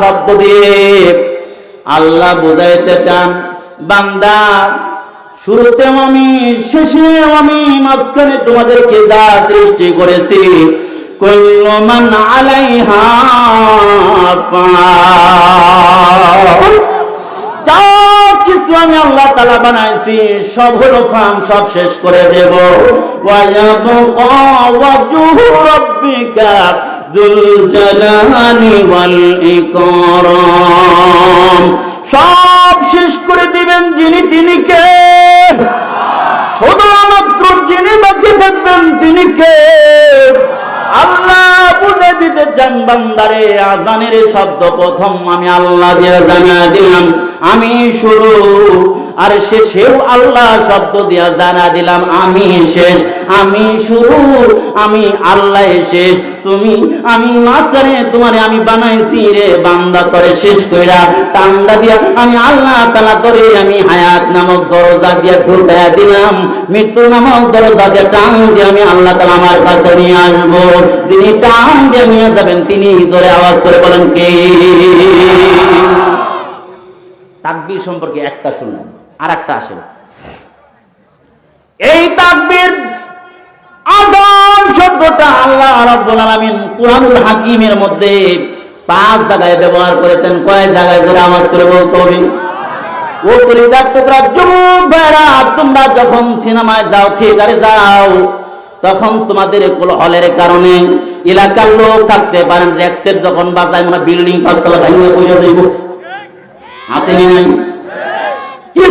শব্দ দিয়ে আল্লাহ বুঝাইতে চান, বান্দা শুরুতেও আমি শেষেও আমি মাঝখানে তোমাদেরকে যা সৃষ্টি করেছি সব হলো ফান, সব শেষ করে দেব। রাব্বিকা সব শেষ করে দিবেন যিনি তিনি কে? শুধুমাত্র যিনি বাকি থাকবেন তিনি কে? আল্লাহ বুঝে দিতে চান বান্দারে, আজানের শব্দ প্রথম আমি আল্লাহ দিয়ে জানা দিলাম। আমি শুরু আর শেষেও আল্লাহ শব্দ দিয়া জানা দিলাম, আমি শেষ, আমি শুরু আমি আল্লাহ শেষ। তুমি, আমি মাঝখানে তোমার আমি বানাইছি রে, বান্দা তরে শেষ কইরা টান্দা দিয়া আমি আল্লাহ তালা তরে আমি হায়াত নামক দরজা দিয়া ঢুকাইয়া দিলাম। মৃত্যু নামক দরজা দিয়ে টান দিয়ে আমি আল্লাহ তালা আমার কাছে নিয়ে আসব। যিনি টান দিয়ে নিয়ে যাবেন, তিনি জোরে আওয়াজ করে বলেন, কে? তাকবীর সম্পর্কে একটা শুনলেন। আর একটা আসেন। এই তাকবীর আযান শব্দটা আল্লাহ রাব্বুল আলামিন কুরআনুল হাকিমের মধ্যে পাঁচ জায়গায় ব্যবহার করেছেন। কয় জায়গায় জোরে আওয়াজ করে বলতে হবে ও কলিজার টুকরা যুবক ভাইরা তোমরা যখন সিনেমায় যাও, থিয়েটারে যাও, তখন তোমাদের হলের কারণে এলাকার লোক থাকতে পারেন। রেক্সের যখন বাজায় মানে বিল্ডিং পাঁচতলা ভেঙে পড়ে যাইব। আসেনি নাই?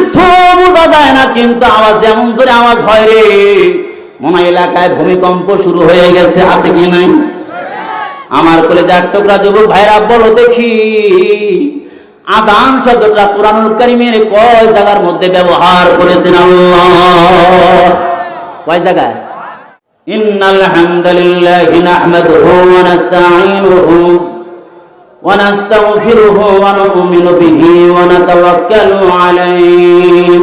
কিছু বোঝা যায় না, কিন্তু আওয়াজ এমন জোরে আওয়াজ হয় রে। মনে এলাকায় ভূমিকম্প শুরু হয়ে গেছে, আছে কি নাই? আমার কলেজার টুকরা যুবক ভাইরা বলো দেখি, আজান শব্দটা কোরআনুল কারিমের কয় জায়গার মধ্যে ব্যবহার করেছেন আল্লাহ? কয় জায়গায়? ইন্নাল হামদালিল্লাহি নাহমাদুহু ওয়া নাস্তাঈনুহু। ونستغفره ونؤمن به ونتوكل عليه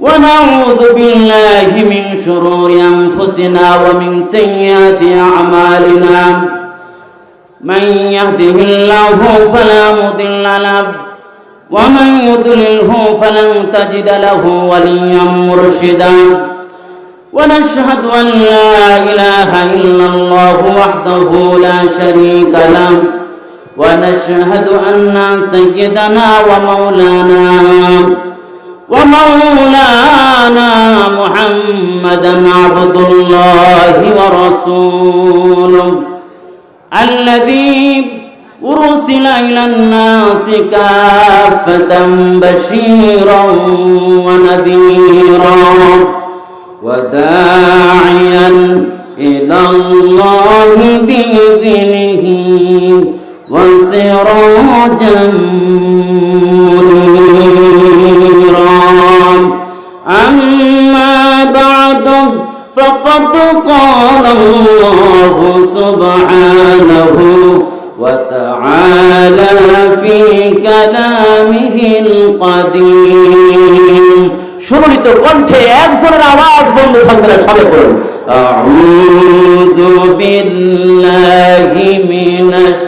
ونعوذ بالله من شرور أنفسنا ومن سيئات أعمالنا من يهده الله فلا مضل له ومن يضلله فلن تجد له وليا مرشدا ونشهد أن لا إله إلا الله وحده لا شريك له ونشهد أن سيدنا ومولانا ومولانا محمدا عبد الله ورسوله الذي أرسل إلى الناس كافة بشيرا ونذيرا وداعيا إلى الله بإذنه. وسراجا منيرا أما بعد فقد قال الله سبحانه وتعالى في كلامه القديم সুরলিত কণ্ঠে একজনের আওয়াজ বন্ধ থাকবে না সবে পড়ুন আউযু বিল্লাহি মিনাশ بسم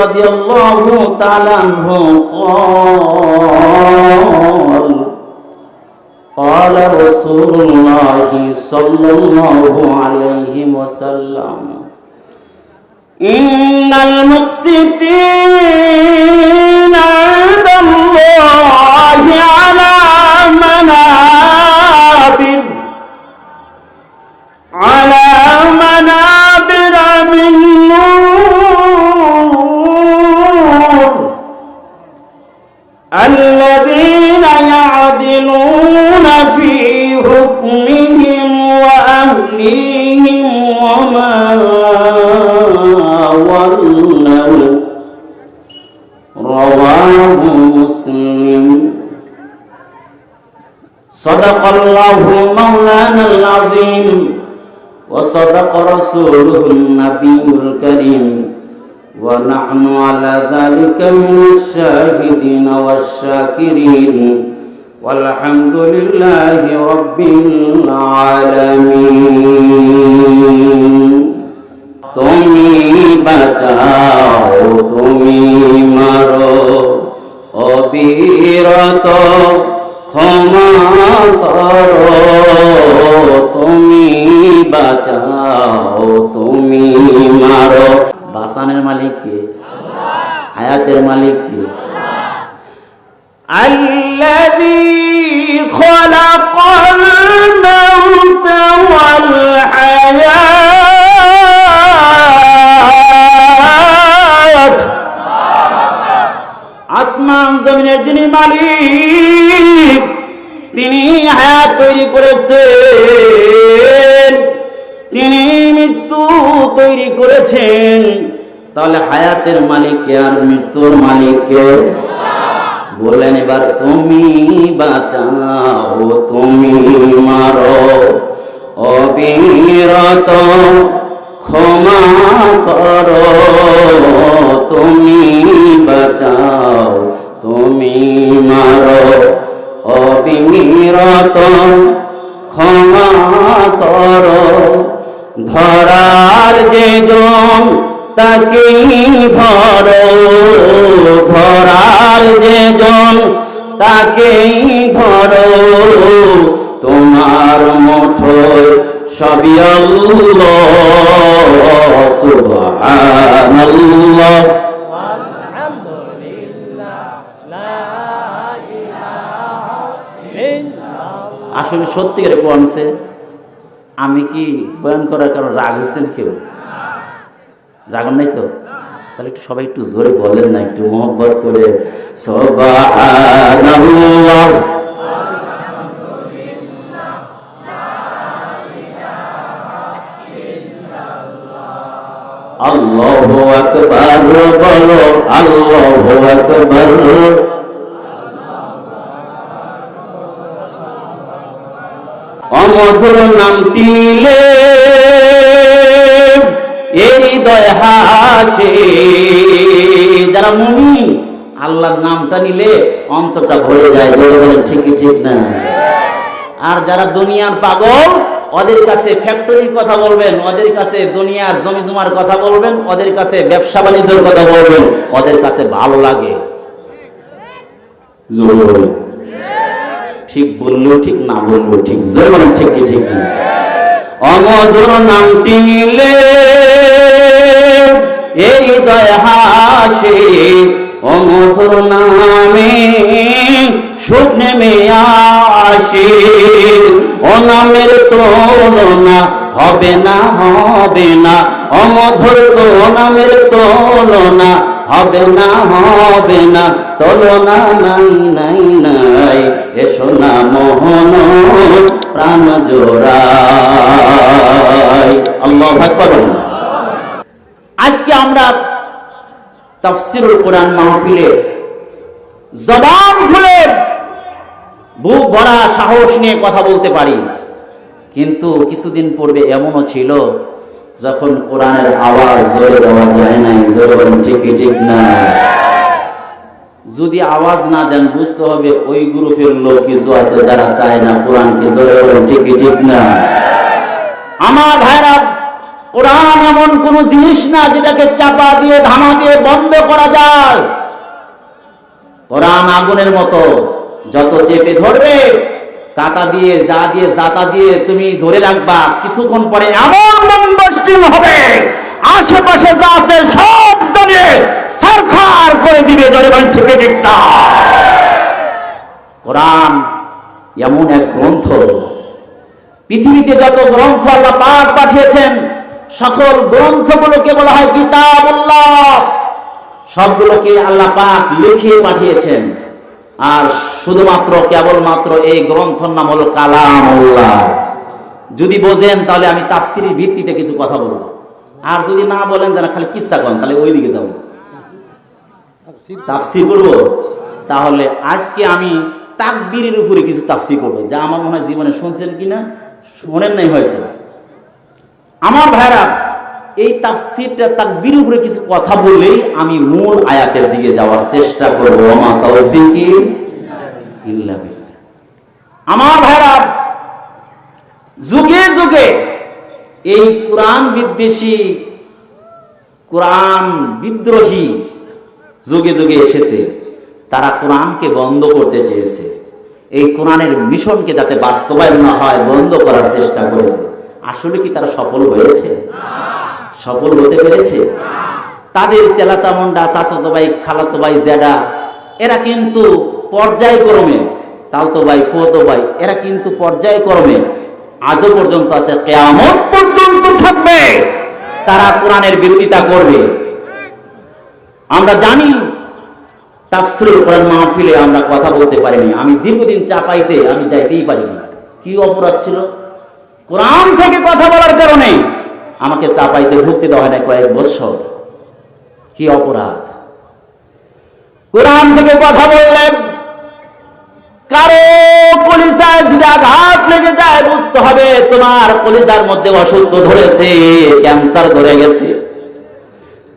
العاص رضي الله تعالى عنه قال قال رسول الله صلى الله عليه وسلم إن المقسطين عند الله على الله مولانا العظيم وصدق رسوله النبي الكريم ونحن على ذلك من الشاهدين والشاكرين والحمد لله رب العالمين তুমি বাঁচাও তুমি মারো অবিরত ক্ষমা করো তুমি বাঁচাও তুমি মারো বাসানের মালিক কে হায়াতের মালিক কে الذي خلق الموت والحياة আসমান জমিনের যিনি মালিক তিনি হায়াত তৈরি করেছেন। তিনি মৃত্যু তৈরি করেছেন। তাহলে হায়াতের মালিককে আর মৃত্যুর মালিককে বললেন এবার তুমি বাঁচাও, তুমি মারো, অবিরত ক্ষমা করো, তুমি বাঁচাও, তুমি মারো। অবিরত ক্ষমা করো। ধরার যে জন তাকেই ধরো ধরার যে জন তাকেই ধরো। তোমার মুঠোয় সবই আল্লাহ, সুবহানাল্লাহ। আসলে সত্যিকারে কোরআনছে আমি কি বয়ান করার কারণ রাগ হচ্ছেন কেউ? রাগন নাই তো? তাহলে একটু সবাই একটু জোরে বলেন না, একটু মোহব্বত করে। সুবহানাল্লাহ। আল্লাহু আকবার আল্লাহু অমধুর নামটি নিলে এই হৃদয় যারা মুমিন, আল্লাহর নামটা নিলে অন্তরটা ভরে যায় জোরে বলেন ঠিকই ঠিক না? আর যারা দুনিয়ার পাগল, ওদের কাছে ফ্যাক্টরির কথা বলবেন, ওদের কাছে দুনিয়ার জমি জমার কথা বলবেন, ওদের কাছে ব্যবসা বাণিজ্যের কথা বলবেন, ওদের কাছে ভালো লাগে। ঠিক বললেও ঠিক, না বললেও ঠিক বলেন ঠিক ঠিক। অমধুর নামটি নিলে এই দয় অমধুর নামে সুখ নেমে আসে। অনামের তুলনা হবে না হবে না, অমধুর তো নামের তুলনা হবে না হবে না, তুলনা নাই নাই নাই। এসো না মোহন, প্রাণ জোড়াই। আল্লাহ আকবার। আজকে আমরা তাফসিরুল কোরআন মাহফিলে জবান খুলে বুক ভরা সাহস নিয়ে কথা বলতে পারি। কিন্তু কিছুদিন পূর্বে এমনও ছিল যখন কোরআনের আওয়াজ জোরে দেওয়া যায় নাই জোরে ঠিকই ঠিক না। যদি আওয়াজ না দেন, বুঝতে হবে ওই গ্রুপের লোক কিছু আছে যারা চায় না কোরআনকে জোরে বলেন, ঠিকই ঠিক না। আমার ভাইরা, কোরআন এমন কোন জিনিস না যেটাকে চাপা দিয়ে, ধামা দিয়ে বন্ধ করা যায়। কোরআন আগুনের মতো, যত চেপে ধরবে কাটা দিয়ে, যা দিয়ে জাতা দিয়ে তুমি ধরে রাখবা, কিছুক্ষণ পরে এমন লম্বস্টিল হবে। আশেপাশে যা আছে সব জনে সরকার করে দিবে জনে বান থেকে ঠিকটা কোরআন এমন এক গ্রন্থ। পৃথিবীতে যত গ্রন্থ আল্লাহ পাক পাঠিয়েছেন, সকল গ্রন্থগুলোকে বলা হয় কিতাবুল্লাহ। সবগুলোকে আল্লাহ পাক লিখিয়ে পাঠিয়েছেন। আর শুধুমাত্র কেবলমাত্র এই গ্রন্থর নাম হলো কালামুল্লাহ। যদি বোঝেন, তাহলে আমি তাফসিরের ভিত্তিতে কিছু কথা বলব। আর যদি না বলেন যেন খালি কিচ্ছা করেন তাহলে ওই দিকে যাব। তাফসির করব? তাহলে আজকে আমি তাকবীরের উপরে কিছু তাফসির করব, যা আমার মনে হয় জীবনে শুনছেন কিনা? শোনেন নাই হয়তো। আমার ভাইরা এই তাফসিরটা তাকবীর উপরে কিছু কথা বলেই আমি মূল আয়াতের দিকে যাওয়ার চেষ্টা করব। আমা তৌফিকি ইল্লা বিল্লাহ। আমার ভাইরা, যুগে যুগে এই কোরআন বিদ্বেষী, কোরআন বিদ্রোহী যুগে যুগে এসেছে। তারা কোরআনকে বন্ধ করতে চেয়েছে। এই কোরআনের মিশনকে যাতে বাস্তবায়ন না হয়, বন্ধ করার চেষ্টা করেছে। আসলে কি তারা সফল হয়েছে? সফল হতে পেরেছে? তাদের চেলাচামুন্ডা চাচাতো ভাই, খালাতো ভাই, জেডা, এরা কিন্তু পর্যায়ক্রমে, তালতো ভাই, ফুয়তো ভাই, এরা কিন্তু পর্যায়ক্রমে আজও পর্যন্ত আছে, কেয়ামত পর্যন্ত থাকবে। তারা কোরআনের বিরোধিতা করবে। আমরা জানি, তাফসিরুল কোরআন মাহফিলে আমরা কথা বলতে পারিনি। আমি দীর্ঘদিন চাপাইতে আমি যাইতেই পারিনি। কি অপরাধ ছিল? কোরআন থেকে কথা বলার কারণে আমাকে চাপাইতে ঢুকতে দেওয়া হয় না কয়েক বছর। কি অপরাধ? কোরআন থেকে কথা বললেন, কারও কলিজায় যদি আঘাত লেগে যায়, বুঝতে হবে তোমার কলিজার মধ্যে অসুস্থ ধরেছে, ক্যান্সার ধরে গেছে।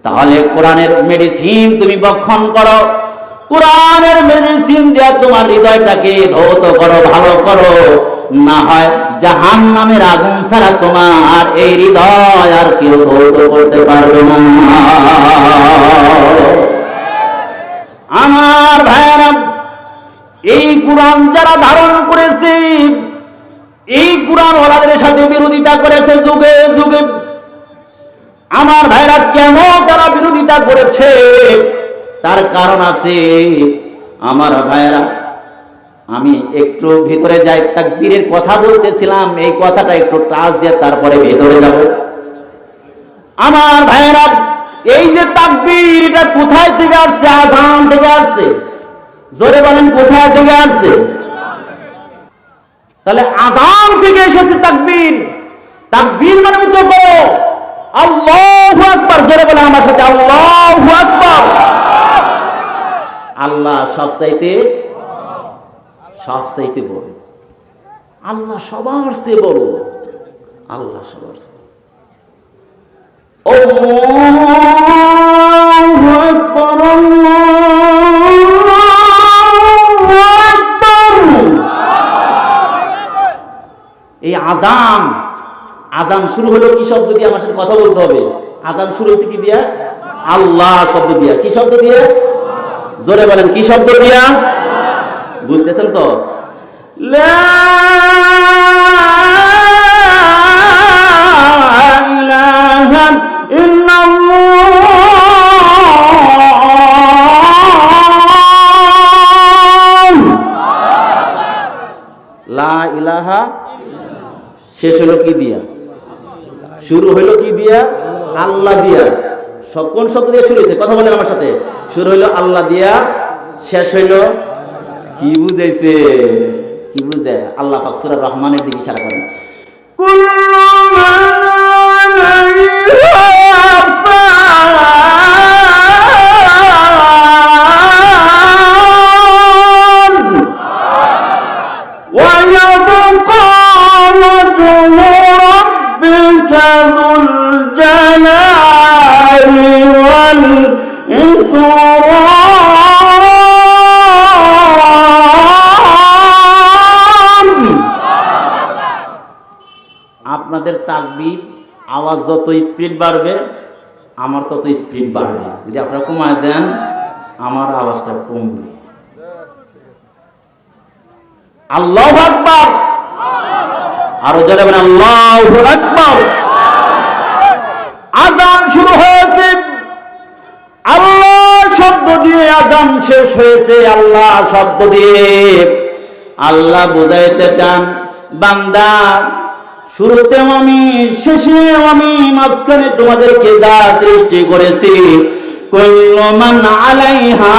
তাহলে কোরআনের মেডিসিন তুমি বক্ষণ করো। কোরআনের মেডিসিন দিয়ে তোমার হৃদয়টাকে ধৌত করো, ভালো করো। না হয় জাহান নামের আগুন ছাড়া তোমার এই হৃদয় আর কেউ ধৌত করতে পারবে না। আমার ভাইয়েরা, এই কোরআন যারা ধারণ করেছে, এই কোরআন ওলাদের সাথে বিরোধিতা করেছে যুগে যুগে, আমার ভাইরা কেন তারা বিরোধিতা করেছে? তার কারণ আছে, আমার ভাইরা আমি একটু ভিতরে যাই, তাকবীরের কথা বলতেছিলাম, এই কথাটা একটু টাচ দিয়ে তারপরে ভেতরে যাব। আমার ভাইরা এই যে তাকবীর, এটা কোথায় থেকে আসছে? আজান থেকে আসছে? জোরে বলেন, কোথায় থেকে আসছে? তাহলে আজান থেকে এসেছে তাকবীর। তাকবীর মানে উচ্চ করো আল্লাহু আকবার, জোরে বলেন আমার সাথে, আল্লাহু আকবার। আল্লাহ সব চাইতে সব চাইতে বড়। আল্লাহ সবার চেয়ে বড়। আল্লাহ সবার এই আজান আজান শুরু হলো কি শব্দ দিয়ে? আমার সাথে কথা বলতে হবে। আজান শুরু হচ্ছে কি দিয়া? আল্লাহ শব্দ দিয়া। কি শব্দ দিয়া? জোরে বলেন, কি শব্দ দিয়া? বুঝতেছেন তো? লা ইলাহা শেষ হলো কি দিয়া? শুরু হইল কি দিয়া? আল্লাহ দিয়া। সব কোন শব্দ দিয়ে শুরু হয়েছে? কথা বলেন আমার সাথে। শুরু হইল আল্লাহ দিয়া, শেষ হইল কি বুঝাইছে? কি বুঝে আল্লাহ পাক সূরা রহমানের দিকে ইশারা করেন। তাকবির, আওয়াজ যত স্পিড বাড়বে, আমার তত স্পিড বাড়বে। যদি আপনারা কমায় দেন, আমার আওয়াজটা কমবে। আল্লাহ আকবার! আরও জোরে বলেন, আল্লাহ আকবার! আজান শুরু হয়েছে। আল্লাহ শব্দ দিয়ে আজান শেষ হয়েছে আল্লাহ শব্দ দিয়ে। আল্লাহ বুঝাইতে চান, বান্দা শুরুতেও আমি শেষেও আমি মাঝখানে তোমাদেরকে যা সৃষ্টি করেছি, কুল্লু মান আলাইহা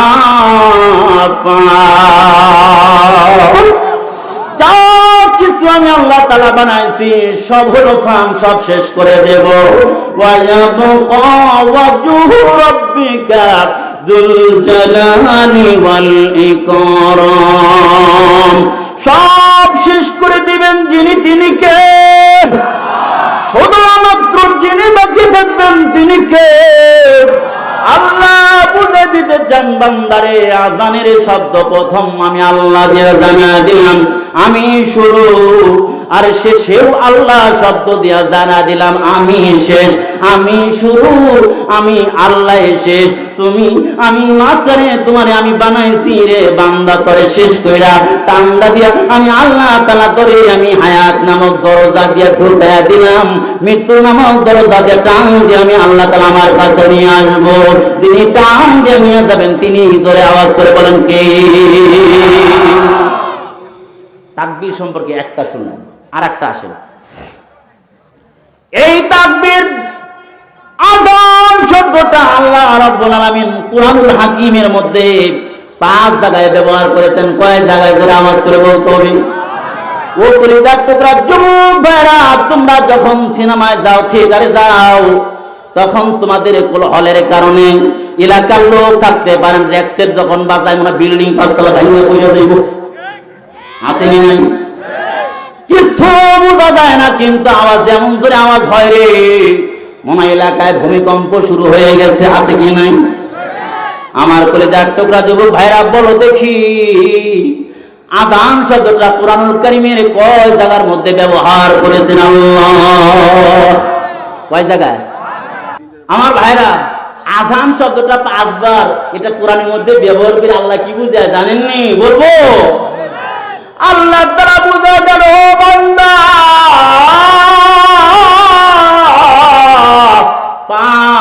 কিছু আমি আল্লাহ তালা বানাইছি, সব হলো ফান সব শেষ করে দেব। যুল জালালি ওয়াল ইকরাম। সব শেষ করে দিবেন যিনি, তিনি কে? শুধুমাত্র যিনি বাকি থাকবেন, তিনি কে? আল্লাহ বুঝে দিতে চান বান্দারে, আজানের শব্দ প্রথম আমি আল্লাহ দিয়ে জানা দিলাম, আমি শুরু। আর শেষেও আল্লাহ শব্দ দিয়া জানা দিলাম, আমি শেষ, আমি শুরু, আমি আল্লাহ শেষ। তুমি, আমি মাঝখানে তোমারে আমি বানাইছি রে, বান্দা তরে শেষ কইরা টান্ডা দিয়া আমি আল্লাহ তালা তরে আমি হায়াত নামক দরজা দিয়া ঢুকাইয়া দিলাম। মৃত্যু নামক দরজা দিয়ে টান দিয়ে আমি আল্লাহ তালা আমার কাছে নিয়ে আসব। যিনি টান দিয়ে নিয়ে যাবেন, তিনি জোরে আওয়াজ করে বলেন, কে? তাকবীর সম্পর্কে একটা শুনলেন আর একটা আসেন এই তাকবীর আযান শব্দটা আল্লাহ রাব্বুল আলামিন কুরআনুল হাকিমের মধ্যে পাঁচ জায়গায় ব্যবহার করেছেন। কয় জায়গায় জোরে আওয়াজ করে বলতে হবে ও কলিজার টুকরা যুবক ভাইরা, তোমরা যখন সিনেমায় যাও, থিয়েটারে যাও, তখন তোমাদের হলের কারণে এলাকার লোক থাকতে পারেন। রেক্সের যখন বাজায়, মনে বিল্ডিং পাঁচতলা ভাঙিয়ে পড়ে যাইব আসেনি নাই? কিছু বোঝা যায় না, কিন্তু আওয়াজ যেমন জোরে আওয়াজ হয় রে। মনে এলাকায় ভূমিকম্প শুরু হয়ে গেছে, আছে কি নাই? আমার কলেজার টুকরা যুবক ভাইরা বলো দেখি, আজান শব্দটা কোরআনুল কারিমের কয় জায়গার মধ্যে ব্যবহার করেছেন আল্লাহ? কয় জায়গায়? আমার ভাইরা, আজান শব্দটা পাঁচবার এটা কোরআনের মধ্যে ব্যবহার করে আল্লাহ কি বুঝায় জানেননি? বলব? আল্লাহ তারা বুঝা গেল বান্দা?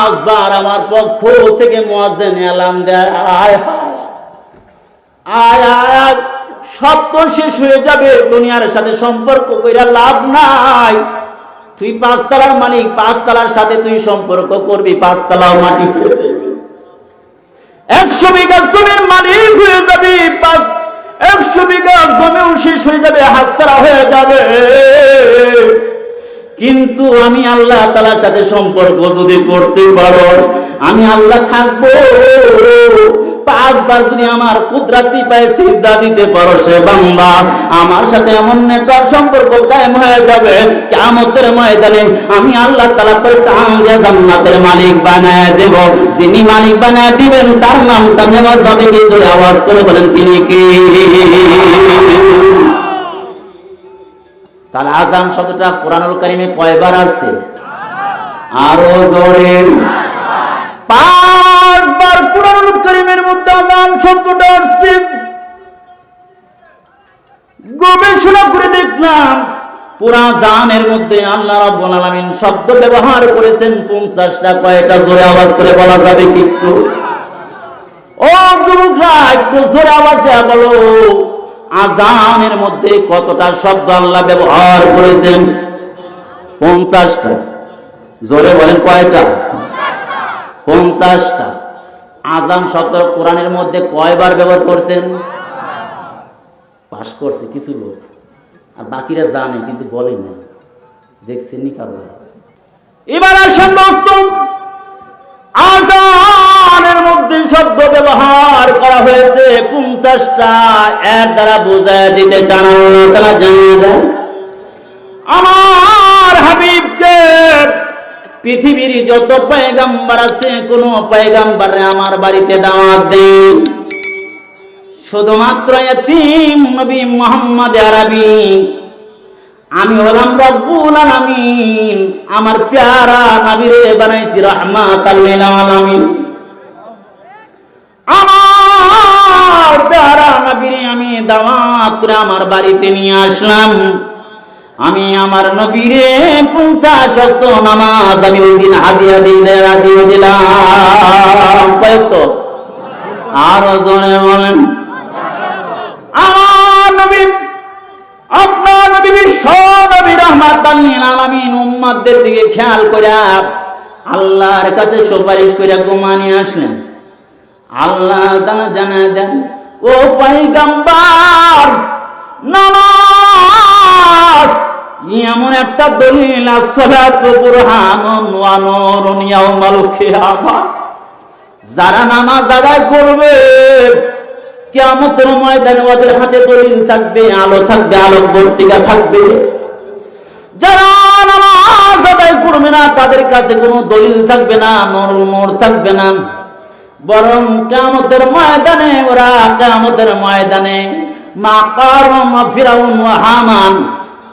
পাঁচবার আমার পক্ষ থেকে মজেন এলাম দেয় আয় আয় আয় আয় সব তো শেষ হয়ে যাবে, দুনিয়ার সাথে সম্পর্ক কইরা লাভ নাই। তুই পাঁচতলার মালিক, পাঁচতলার সাথে তুই সম্পর্ক করবি মাটি হয়ে যাবে। একশো বিঘা জমির মালিক হয়ে যাবি একশো বিঘা জমিও শেষ হয়ে যাবে, হাতছাড়া হয়ে যাবে। কিন্তু আমি আল্লাহ তালার সাথে সম্পর্ক যদি করতে পারো, আমি আল্লাহ থাকব। যদি আমার কুদরাতি পায়ে সিজদা দিতে পারো, সে আমার সাথে এমন সম্পর্ক কায়েম হয়ে যাবে। ময়দানে আমি আল্লাহ তাআলা করে জান্নাতের মালিক বানায় দেব। যিনি মালিক বানায় দিবেন, তার নামটা যাবে কি জোরে আওয়াজ করে বলেন, তিনি কি? তাহলে আজান শব্দটা কোরআনুল কারিমে কয়বার আসছে? আরও জোরে। পাঁচবার কোরআনুল কারিমের মধ্যে আজান শব্দটা আসছে। গবেষণা করে দেখলাম, পুরা জানের মধ্যে আল্লাহ রাব্বুল আলামিন শব্দ ব্যবহার করেছেন 50টা কয়টা জোরে আওয়াজ করে বলা যাবে কি একটু? ও যুবকরা, একটু জোরে আওয়াজ দেয়া বলো। আজানের মধ্যে কতটা শব্দ আল্লাহ ব্যবহার করেছেন? পঞ্চাশটা। জোরে বলেন কয়টা? পঞ্চাশটা। আজান শব্দ কোরআনের মধ্যে কয়বার ব্যবহার করছেন? পাশ করছে কিছু লোক। আর বাকিরা জানে, কিন্তু বলে না। দেখছেন নি কারও? এবার আসেন আজানের মধ্যে শব্দ ব্যবহার করা হয়েছে পঞ্চাশটা, এর দ্বারা বোঝায় দিতে চান আল্লাহ তাআলা, জানিয়ে দেন। আমার হাবিবকে পৃথিবীর যত পয়গাম্বার আছে, কোন পয়গাম্বারে আমার বাড়িতে দাওয়াত দেন শুধুমাত্র এতিম নবী মোহাম্মদ আরবি। আমি হলাম রব্বুল আলামিন, আমার প্যারা নবীরে বানাইছি রাহমাতাল লিল আলামিন। আমার আমার বাড়িতে নিয়ে আসলাম। আমি আমার নবীরে শক্ত নামাজ আমি ওই দিন হাদিয়া দিয়ে দিলাম। কয়েক আরও জনে বলেন। আমার আপনার উম্মতদের দিকে খেয়াল করে আল্লাহর কাছে সুপারিশ করে ঘুমানি আসলেন। আল্লাহ তাআলা জানায় দেন, ও পয়গম্বর নামাজ। এমন একটা দলিল আসসালাতু বুরহানুন ওয়া নূরুন যারা নামাজ আদায় করবে, কিয়ামতের ময়দানে ওদের হাতে দলিল থাকবে, আলো থাকবে আলোক বর্তিকা থাকবে। যারা নামাজ আদায় করবে না, তাদের কাছে কোনো দলিল থাকবে না নর মোড় থাকবে না। বরং কামতের ময়দানে, ওরা কামতের ময়দানে মা কারুম ফিরাউন হামান।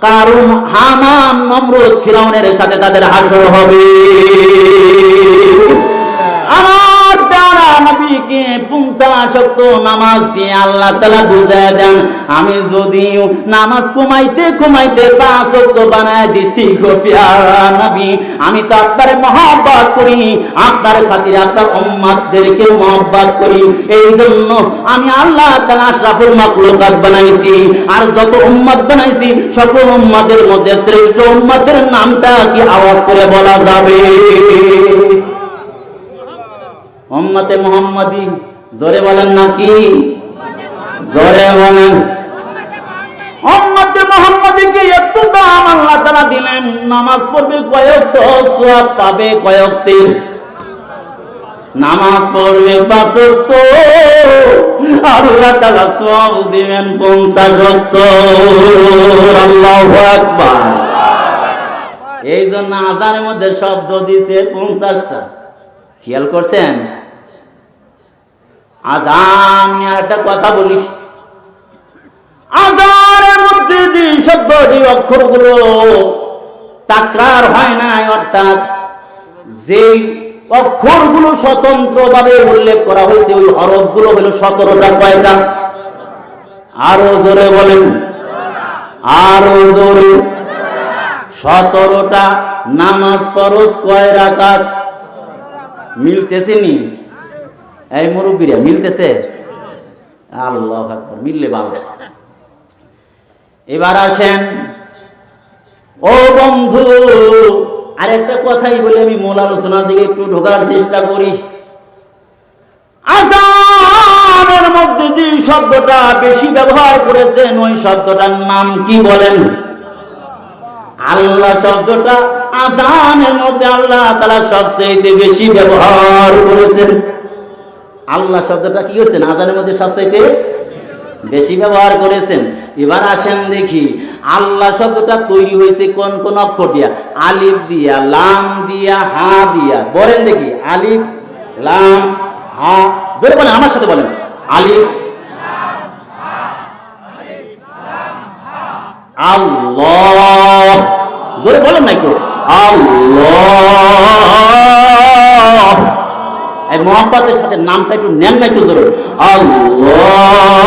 কারুম হামান নমরুদ ফিরাউনের সাথে তাদের হাসর হবে। আমার নবীকে নামাজ দিয়ে আল্লাহ তালা বুঝায় দেন, আমি যদিও নামাজ কমাইতে কমাইতে বানায় দিছি নবী, আমি তো আপনার মহব্বত করি, আপনার খাতিরে আপনার উম্মাদদেরকে মহব্বত করি। এই জন্য আমি আল্লাহ তালা বানাইছি, আর যত উম্মত বানাইছি, সকল উম্মাদের মধ্যে শ্রেষ্ঠ উম্মাদের নামটা কি আওয়াজ করে বলা যাবে? উম্মতে মোহাম্মদী, জোরে বলেন নাকি? জোরে বলেন। উম্মতে মোহাম্মদীকে এত দাম আল্লাহ তাআলা দিলেন, নামাজ পড়বে কয়েক তো সওয়াব পাবে কয়েক তীর নামাজ পড়বে পাঁচ তো আল্লাহ তাআলা সওয়াব দিবেন 50 তো আল্লাহু আকবার। এই জন্য আজানের মধ্যে শব্দ দিছে পঞ্চাশটা। খেয়াল করছেন? আজান একটা কথা বলিস। আজানের মধ্যে যে শব্দ, যে অক্ষরগুলো তাকরার হয় না অর্থাৎ যে অক্ষরগুলো স্বতন্ত্রভাবে উল্লেখ করা হয়েছে, ওই হরফগুলো হলো সতেরোটা কয়টা? আরও জোরে বলেন। আরও জোরে। সতেরোটা নামাজ ফরজ কয় রাকাত? মিলতেছে নি? এই মুরব্বীরা, মিলতেছে? আল্লাহ আকবার, মিললে ভালো। এবার আসেন। ও বন্ধু, আরেকটা কথাই বলে, আমি মূল আলোচনার দিকে একটু ঢোকার চেষ্টা করি। আজানের মধ্যে যে শব্দটা বেশি ব্যবহার করেছেন, ওই শব্দটার নাম কি বলেন? আল্লাহ শব্দটা আজানের মধ্যে আল্লাহ তারা সবচেয়ে বেশি ব্যবহার করেছেন। আল্লাহ শব্দটা কি করেছেন? আজানের মধ্যে সবচাইতে বেশি ব্যবহার করেছেন। এবার আসেন দেখি, আল্লাহ শব্দটা তৈরি হয়েছে কোন কোন অক্ষর দিয়া? আলিফ দিয়া, লাম দিয়া, হা দিয়া। বলেন দেখি, আলিফ, লাম, হা। জোরে বলেন, আমার সাথে বলেন। আলিফ, আল্লাহ। জোরে বলেন না একটু। আল্লাহ। এই মোহাম্মতের সাথে নামটা একটু নেন না একটু জরুরি আল্লাহ!